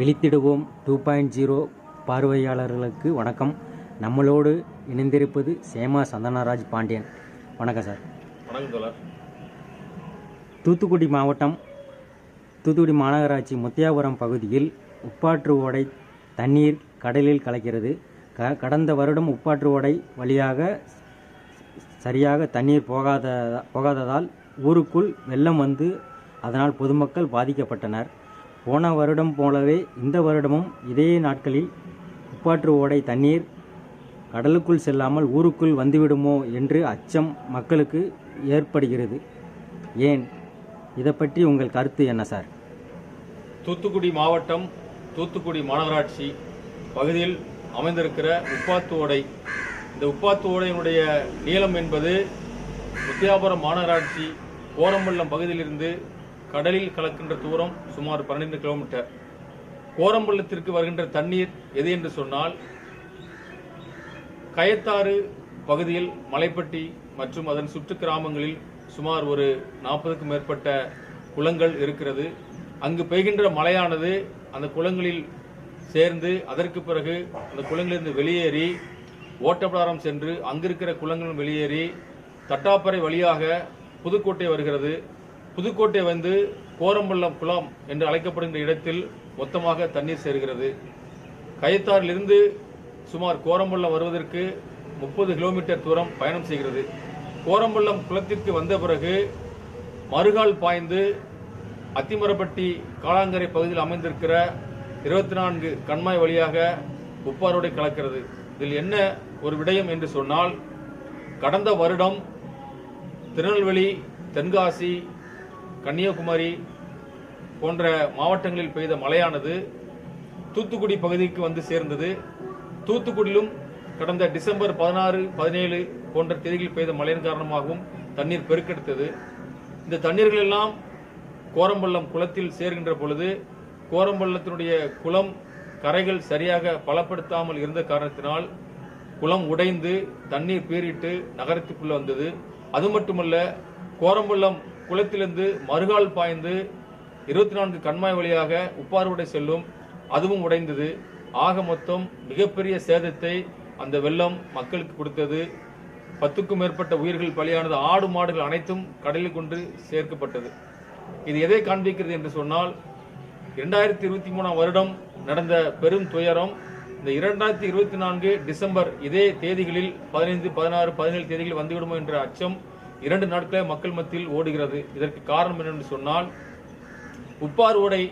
விழித்திடுவோம். Two point zero பார்வையாளர்களுக்கு வணக்கம். நம்மளோடு இணைந்திருப்பது சேமா சந்தனராஜ் பாண்டியன். வணக்கம் சார். வணக்கம் தோழர். தூத்துக்குடி மாவட்டம் தூத்துக்குடி மாநகராட்சி முத்தியாபுரம் பகுதியில் உப்பாற்று ஓடை தண்ணீர் கடலில் கலக்கிறது. க கடந்த வருடம் உப்பாற்று ஓடை வழியாக சரியாக தண்ணீர் போகாத போகாததால் ஊருக்குள் வெள்ளம் வந்து அதனால் பொதுமக்கள் பாதிக்கப்பட்டனர். போன வருடம் போலவே இந்த வருடமும் இதே நாட்களில் உப்பாற்று ஓடை தண்ணீர் கடலுக்குள் செல்லாமல் ஊருக்குள் வந்துவிடுமோ என்று அச்சம் மக்களுக்கு ஏற்படுகிறது. ஏன்? இதை பற்றி உங்கள் கருத்து என்ன சார்? தூத்துக்குடி மாவட்டம் தூத்துக்குடி மாநகராட்சி பகுதியில் அமைந்திருக்கிற உப்பாத்து ஓடை. இந்த உப்பாத்து ஓடையினுடைய நீளம் என்பது முத்தியாபுரம் மாநகராட்சி கோரம்பள்ளம் பகுதியிலிருந்து கடலில் கலக்கின்ற தூரம் சுமார் பன்னெண்டு கிலோமீட்டர். கோரம்பள்ளத்திற்கு வருகின்ற தண்ணீர் எது என்று சொன்னால் கயத்தாறு பகுதியில் மலைப்பட்டி மற்றும் அதன் சுற்று கிராமங்களில் சுமார் ஒரு நாற்பதுக்கும் மேற்பட்ட குளங்கள் இருக்கிறது. அங்கு பெய்கின்ற மழையானது அந்த குளங்களில் சேர்ந்து அதற்கு பிறகு அந்த குளங்களிலிருந்து வெளியேறி ஓட்டப்பிடாரம் சென்று அங்கிருக்கிற குளங்களும் வெளியேறி தட்டாப்பறை வழியாக புதுக்கோட்டை வருகிறது. புதுக்கோட்டை வந்து கோரம்பள்ளம் குளம் என்று அழைக்கப்படுகின்ற இடத்தில் மொத்தமாக தண்ணீர் சேர்கிறது. கயத்தாறிலிருந்து சுமார் கோரம்பள்ளம் வருவதற்கு முப்பது கிலோமீட்டர் தூரம் பயணம் செய்கிறது. கோரம்பள்ளம் குளத்திற்கு வந்த பிறகு மறுகால் பாய்ந்து அத்திமரப்பட்டி காளாங்கரை பகுதியில் அமைந்திருக்கிற இருபத்தி நான்கு கண்மாய் வழியாக உப்பாரோடை கலக்கிறது. இதில் என்ன ஒரு விடயம் என்று சொன்னால் கடந்த வருடம் திருநெல்வேலி தென்காசி கன்னியாகுமரி போன்ற மாவட்டங்களில் பெய்த மழையானது தூத்துக்குடி பகுதிக்கு வந்து சேர்ந்தது. தூத்துக்குடியிலும் கடந்த டிசம்பர் பதினாறு பதினேழு போன்ற தேதிகளில் பெய்த மழையின் காரணமாகவும் தண்ணீர் பெருக்கெடுத்தது. இந்த தண்ணீர்கள் எல்லாம் கோரம்பள்ளம் குளத்தில் சேர்கின்ற பொழுது கோரம்பள்ளத்தினுடைய குளம் கரைகள் சரியாக பலப்படுத்தாமல் இருந்த காரணத்தினால் குளம் உடைந்து தண்ணீர் பீறிட்டு நகரத்துக்குள்ளே வந்தது. அது மட்டுமல்ல கோரம்பள்ளம் குளத்திலிருந்து மறுகால் பாய்ந்து இருபத்தி நான்கு கண்மாய் வழியாக உப்பார்வடை செல்லும் அதுவும் உடைந்தது. ஆக மொத்தம் மிகப்பெரிய சேதத்தை அந்த வெள்ளம் மக்களுக்கு கொடுத்தது. பத்துக்கும் மேற்பட்ட உயிர்கள் பலியானது. ஆடு மாடுகள் அனைத்தும் கடலில் கொண்டு சேர்க்கப்பட்டது. இது எதை காண்பிக்கிறது என்று சொன்னால் இரண்டாயிரத்தி இருபத்தி மூணாம் வருடம் நடந்த பெரும் துயரம். இந்த இரண்டாயிரத்தி இருபத்தி நான்கு டிசம்பர் இதே தேதிகளில் பதினைந்து பதினாறு பதினேழு தேதிகளில் வந்துவிடுமோ என்ற அச்சம் இரண்டு நாட்களே மக்கள் மத்தியில் ஓடுகிறது. இதற்கு காரணம் என்னென்று சொன்னால் உப்பார் ஓடை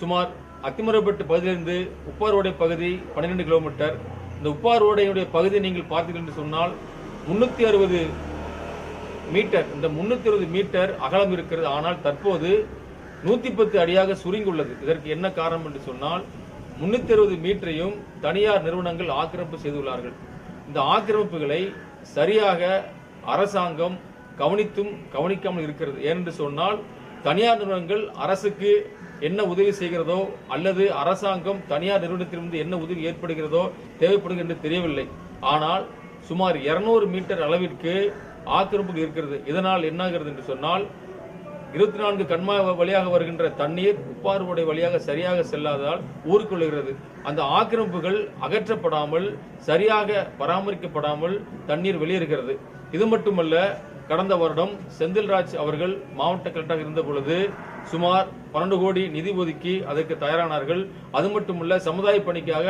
சுமார் அத்திமரப்பட்டு பகுதியிலிருந்து உப்பார் ஓடை பகுதி பன்னிரெண்டு கிலோமீட்டர் இந்த உப்பார் ஓடையுடைய பகுதி நீங்கள் பார்த்தீர்கள் என்று சொன்னால் முன்னூற்றி அறுபது மீட்டர் இந்த முன்னூற்றி அறுபது மீட்டர் அகலம் இருக்கிறது. ஆனால் தற்போது நூற்றி பத்து அடியாக சுருங்கியுள்ளது. இதற்கு என்ன காரணம் என்று சொன்னால் முன்னூற்றி அறுபது மீட்டரையும் தனியார் நிறுவனங்கள் ஆக்கிரமிப்பு செய்துள்ளார்கள். இந்த ஆக்கிரமிப்புகளை சரியாக அரசாங்கம் கவனித்தும் கவனிக்காமல் இருக்கிறது. ஏனென்று சொன்னால் தனியார் நிறுவனங்கள் அரசுக்கு என்ன உதவி செய்கிறதோ அல்லது அரசாங்கம் தனியார் நிறுவனத்திலிருந்து என்ன உதவி ஏற்படுகிறதோ தேவைப்படுகிறது என்று தெரியவில்லை. ஆனால் சுமார் 200 மீட்டர் அளவிற்கு ஆக்கிரமிப்பு இருக்கிறது. இதனால் என்னாகிறது என்று சொன்னால் இருபத்தி நான்கு கண்மாய் வழியாக வருகின்ற தண்ணீர் உப்பார்வடை வழியாக சரியாக செல்லாததால் ஊருக்குள்ளுகிறது. அந்த ஆக்கிரமிப்புகள் அகற்றப்படாமல் சரியாக பராமரிக்கப்படாமல் தண்ணீர் வெளியேறுகிறது. இது மட்டுமல்ல கடந்த வருடம் செந்தில்ராஜ் அவர்கள் மாவட்ட கலெக்டராக இருந்த பொழுது சுமார் பன்னெண்டு கோடி நிதி ஒதுக்கி அதற்கு தயாரானார்கள். அது மட்டுமல்ல சமுதாய பணிக்காக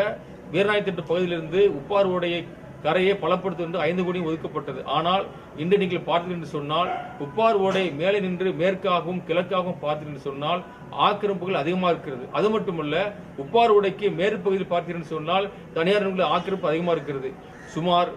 வீரநாயத்திட்டு பகுதியிலிருந்து உப்பார் ஓடையை கரையை பலப்படுத்துவது ஐந்து கோடி ஒதுக்கப்பட்டது. ஆனால் இன்று நீங்கள் பார்த்தீர்கள் என்று சொன்னால் உப்பார் ஓடை மேலே நின்று மேற்காகவும் கிழக்காகவும் பார்த்தீர்கள் என்று சொன்னால் ஆக்கிரமிப்புகள் அதிகமாக இருக்கிறது. அது மட்டுமல்ல உப்பார் ஓடைக்கு மேற்பகுதியில் பார்த்தீர்கள் என்று சொன்னால் தனியார் ஆக்கிரமிப்பு அதிகமாக இருக்கிறது. சுமார்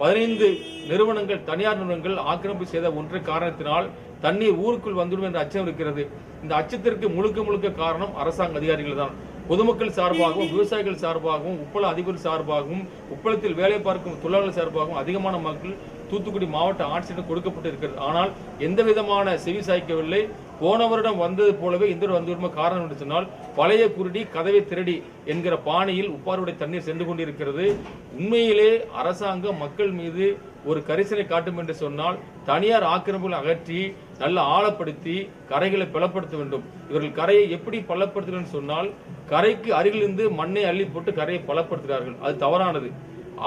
பதினைந்து நிறுவனங்கள் தனியார் நிறுவனங்கள் ஆக்கிரமிப்பு செய்த ஒன்று காரணத்தினால் தண்ணீர் ஊருக்குள் வந்துடும் என்ற அச்சம் இருக்கிறது. இந்த அச்சத்திற்கு முழுக்க முழுக்க காரணம் அரசாங்க அதிகாரிகள் தான் பொதுமக்கள் சார்பாகவும் விவசாயிகள் சார்பாகவும் உப்பள அதிபர் சார்பாகவும் உப்பளத்தில் வேலை பார்க்கும் தொழிலாளர்கள் சார்பாகவும் அதிகமான மக்கள் தூத்துக்குடி மாவட்ட ஆட்சியிடம் கொடுக்கப்பட்டு இருக்கிறது ஆனால் எந்த விதமான செவி சாய்க்கவில்லை. போன வருடம் வந்தது போலவே இந்த வந்துவிடும் காரணம் என்று சொன்னால் பழைய குருடி கதவை திருடி என்கிற பாணியில் உப்பாருடைய தண்ணீர் சென்று கொண்டிருக்கிறது. உண்மையிலே அரசாங்கம் மக்கள் மீது ஒரு கரிசனை காட்டும் என்று சொன்னால் தனியார் ஆக்கிரமிப்புகளை அகற்றி நல்ல ஆழப்படுத்தி கரைகளை பலப்படுத்த வேண்டும். இவர்கள் கரையை எப்படி பலப்படுத்தணும் சொன்னால் கரைக்கு அருகிலிருந்து மண்ணை அள்ளி போட்டு கரையை பலப்படுத்துகிறார்கள். அது தவறானது.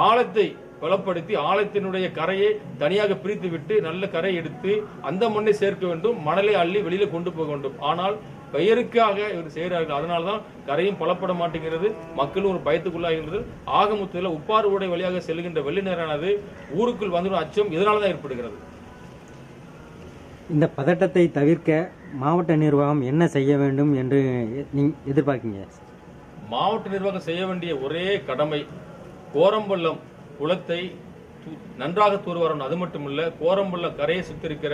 ஆழத்தை பலப்படுத்தி ஆழத்தினுடைய கரையை தனியாக பிரித்து விட்டு நல்ல கரை எடுத்து அந்த மண்ணை சேர்க்க வேண்டும் மணலை அள்ளி வெளியில கொண்டு போக வேண்டும். ஆனால் பெயருக்காக இவர் செய்கிறார்கள். அதனால தான் கரையும் பலப்பட மாட்டேங்கிறது. மக்களும் ஒரு பயத்துக்குள்ளாகின்றது. ஆகமத்தில் உப்பாறு உடை வழியாக செல்கின்ற வெள்ளி நேரானது ஊருக்குள் வந்துடும் அச்சம் இதனால தான் ஏற்படுகிறது. இந்த பதட்டத்தை தவிர்க்க மாவட்ட நிர்வாகம் என்ன செய்ய வேண்டும் என்று எதிர்பார்க்கீங்க? மாவட்ட நிர்வாகம் செய்ய வேண்டிய ஒரே கடமை கோரம்பள்ளம் குளத்தை நன்றாக தூர்வாரணும். அது மட்டுமல்ல கோரம்புள்ள கரையை சுத்திருக்கிற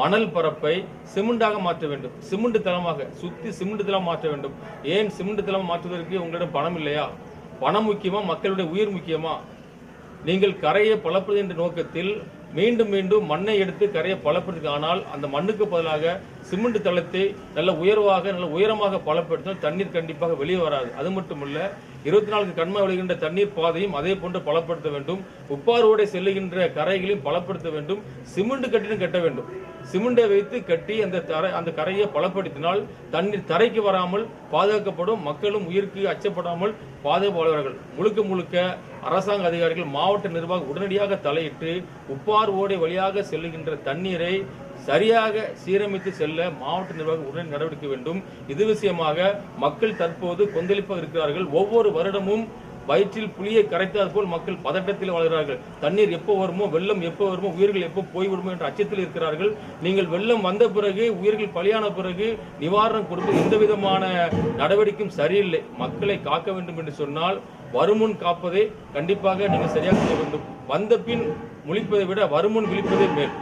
மணல் பரப்பை சிமெண்டாக மாற்ற வேண்டும். சிமெண்ட் தளமாக சுத்தி சிமெண்ட் தளம் மாற்ற வேண்டும். ஏன் சிமெண்ட் தளம் மாற்றுவதற்கு உங்களிடம் பணம் இல்லையா? பணம் முக்கியமா மக்களுடைய உயிர் முக்கியமா? நீங்கள் கரையை பலப்பது என்ற நோக்கத்தில் மீண்டும் மீண்டும் மண்ணை எடுத்து கரையை பலப்படுத்தி ஆனால் அந்த மண்ணுக்கு பதிலாக சிமெண்ட் தளத்தை நல்ல உயர்வாக நல்ல உயரமாக பலப்படுத்தினால் தண்ணீர் கண்டிப்பாக வெளியே வராது. அது மட்டுமல்ல இருபத்தி நான்கு கண்மை விழுகின்ற தண்ணீர் பாதையும் அதே போன்று பலப்படுத்த வேண்டும். உப்பாரோடை செல்லுகின்ற கரைகளையும் பலப்படுத்த வேண்டும். சிமெண்ட் கட்டிடம் கட்ட வேண்டும். சிமெண்டை வைத்து கட்டி அந்த தரை அந்த கரையை பலப்படுத்தினால் தண்ணீர் தரைக்கு வராமல் பாதுகாக்கப்படும் மக்களும் உயிருக்கு அச்சப்படாமல் பாதுகாப்பாளர்கள். முழுக்க முழுக்க அரசாங்க அதிகாரிகள் மாவட்ட நிர்வாகம் உடனடியாக தலையிட்டு உப்பார் ஓடை வழியாக செல்லுகின்ற தண்ணீரை சரியாக சீரமைத்து செல்ல மாவட்ட நிர்வாகம் உடனடி நடவடிக்கை வேண்டும். இது விஷயமாக மக்கள் தற்போது கொந்தளிப்பாக இருக்கிறார்கள். ஒவ்வொரு வருடமும் வயிற்றில் புளியை கரைத்தது போல் மக்கள் பதட்டத்தில் வாழ்கிறார்கள். தண்ணீர் எப்போ வருமோ வெள்ளம் எப்போ வருமோ உயிர்கள் எப்போ போய்விடுமோ என்ற அச்சத்தில் இருக்கிறார்கள். நீங்கள் வெள்ளம் வந்த பிறகு உயிர்கள் பலியான பிறகு நிவாரணம் கொடுத்து எந்த விதமான நடவடிக்கையும் சரியில்லை. மக்களை காக்க வேண்டும் என்று சொன்னால் வருமுன் காப்பதை கண்டிப்பாக நீங்கள் சரியாக செய்ய வேண்டும். வந்த பின் முழிப்பதை விட வருமுன் விழிப்பதே மேல்.